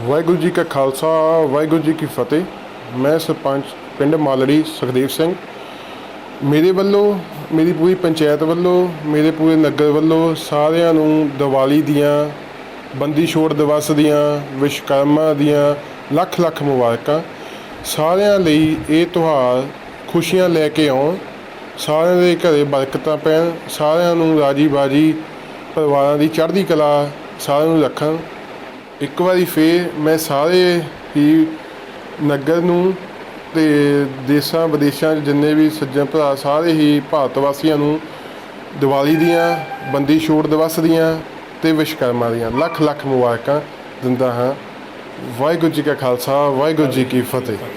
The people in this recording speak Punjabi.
ਵਾਹਿਗੁਰੂ ਜੀ ਕਾ ਖਾਲਸਾ, ਵਾਹਿਗੁਰੂ ਜੀ ਕੀ ਫਤਿਹ। ਮੈਂ ਸਰਪੰਚ ਪਿੰਡ ਮਾਲੜੀ ਸੁਖਦੇਵ ਸਿੰਘ। ਮੇਰੇ ਵੱਲੋਂ, ਮੇਰੀ ਪੂਰੀ ਪੰਚਾਇਤ ਵੱਲੋਂ, ਮੇਰੇ ਪੂਰੇ ਨਗਰ ਵੱਲੋਂ ਸਾਰਿਆਂ ਨੂੰ ਦੀਵਾਲੀ ਦੀਆਂ, ਬੰਦੀ ਛੋੜ ਦਿਵਸ ਦੀਆਂ ਵਿਸ਼ਵਕਰਮਾ ਦੀਆਂ ਲੱਖ ਲੱਖ ਮੁਬਾਰਕਾਂ। ਸਾਰਿਆਂ ਲਈ ਇਹ ਤਿਉਹਾਰ ਖੁਸ਼ੀਆਂ ਲੈ ਕੇ ਆਉਣ। ਸਾਰਿਆਂ ਦੇ ਘਰੇ ਬਰਕਤਾਂ ਪੈਣ। ਸਾਰਿਆਂ ਨੂੰ ਰਾਜੀ ਬਾਜੀ ਪਰਿਵਾਰਾਂ ਦੀ ਚੜ੍ਹਦੀ ਕਲਾ ਸਾਰਿਆਂ ਨੂੰ ਰੱਖਣ। ਇੱਕ ਵਾਰੀ ਫਿਰ ਮੈਂ ਸਾਰੇ ਹੀ ਨਗਰ ਨੂੰ ਤੇ ਦੇਸ਼ਾਂ, ਵਿਦੇਸ਼ਾਂ 'ਚ ਜਿੰਨੇ ਵੀ ਸੱਜਣ ਭਰਾ, ਸਾਰੇ ਹੀ ਭਾਰਤ ਵਾਸੀਆਂ ਨੂੰ ਦੀਵਾਲੀ ਦੀਆਂ, ਬੰਦੀ ਛੋੜ ਦਿਵਸ ਦੀਆਂ ਤੇ ਵਿਸ਼ਕਰਮਾ ਦੀਆਂ ਲੱਖ ਲੱਖ ਮੁਬਾਰਕਾਂ ਦਿੰਦਾ ਹਾਂ। ਵਾਹਿਗੁਰੂ ਜੀ ਕਾ ਖਾਲਸਾ, ਵਾਹਿਗੁਰੂ ਜੀ ਕੀ ਫਤਿਹ।